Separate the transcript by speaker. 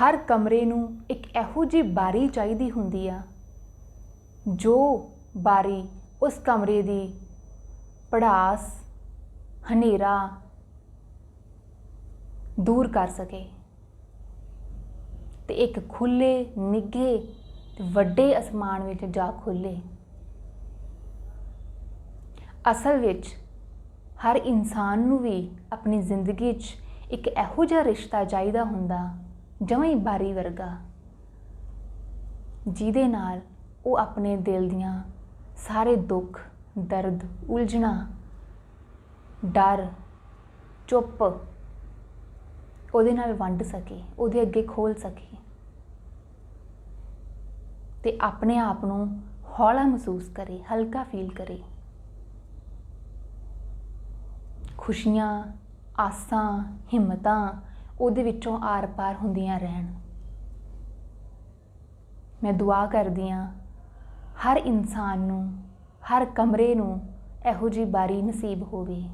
Speaker 1: ਹਰ ਕਮਰੇ ਨੂੰ ਇੱਕ ਇਹੋ ਜਿਹੀ ਬਾਰੀ ਚਾਹੀਦੀ ਹੁੰਦੀ ਆ, ਜੋ ਬਾਰੀ ਉਸ ਕਮਰੇ ਦੀ ਪੜਾਸ, ਹਨੇਰਾ ਦੂਰ ਕਰ ਸਕੇ। ਤੇ ਇੱਕ ਖੁੱਲੇ, ਨਿੱਘੇ ਤੇ ਵੱਡੇ ਅਸਮਾਨ ਵਿੱਚ ਜਾ ਖੁੱਲੇ। ਅਸਲ ਵਿੱਚ ਹਰ ਇਨਸਾਨ ਨੂੰ ਵੀ ਆਪਣੀ ਜ਼ਿੰਦਗੀ 'ਚ ਇੱਕ ਇਹੋ ਜਿਹਾ ਰਿਸ਼ਤਾ ਚਾਹੀਦਾ ਹੁੰਦਾ ਜਮਾਂ ਹੀ ਬਾਰੀ ਵਰਗਾ। ਜਿਹਦੇ ਨਾਲ ਉਹ ਆਪਣੇ ਦਿਲ ਦੀਆਂ ਸਾਰੇ ਦੁੱਖ, ਦਰਦ, ਉਲਝਣਾ, ਡਰ, ਚੁੱਪ ਉਹਦੇ ਨਾਲ ਵੰਡ ਸਕੇ, ਉਹਦੇ ਅੱਗੇ ਖੋਲ ਸਕੇ ਤੇ ਆਪਣੇ ਆਪ ਨੂੰ ਹੌਲਾ ਮਹਿਸੂਸ ਕਰੇ, ਹਲਕਾ ਫੀਲ ਕਰੇ। ਖੁਸ਼ੀਆਂ, ਆਸਾਂ, ਹਿੰਮਤਾਂ ਉਹਦੇ ਵਿੱਚੋਂ ਆਰ-ਪਾਰ ਹੁੰਦੀਆਂ ਰਹਿਣ। ਮੈਂ ਦੁਆ ਕਰਦੀ ਹਾਂ, ਹਰ ਇਨਸਾਨ ਨੂੰ, ਹਰ ਕਮਰੇ ਨੂੰ ਇਹੋ ਜੀ ਬਾਰੀ ਨਸੀਬ ਹੋਵੇ।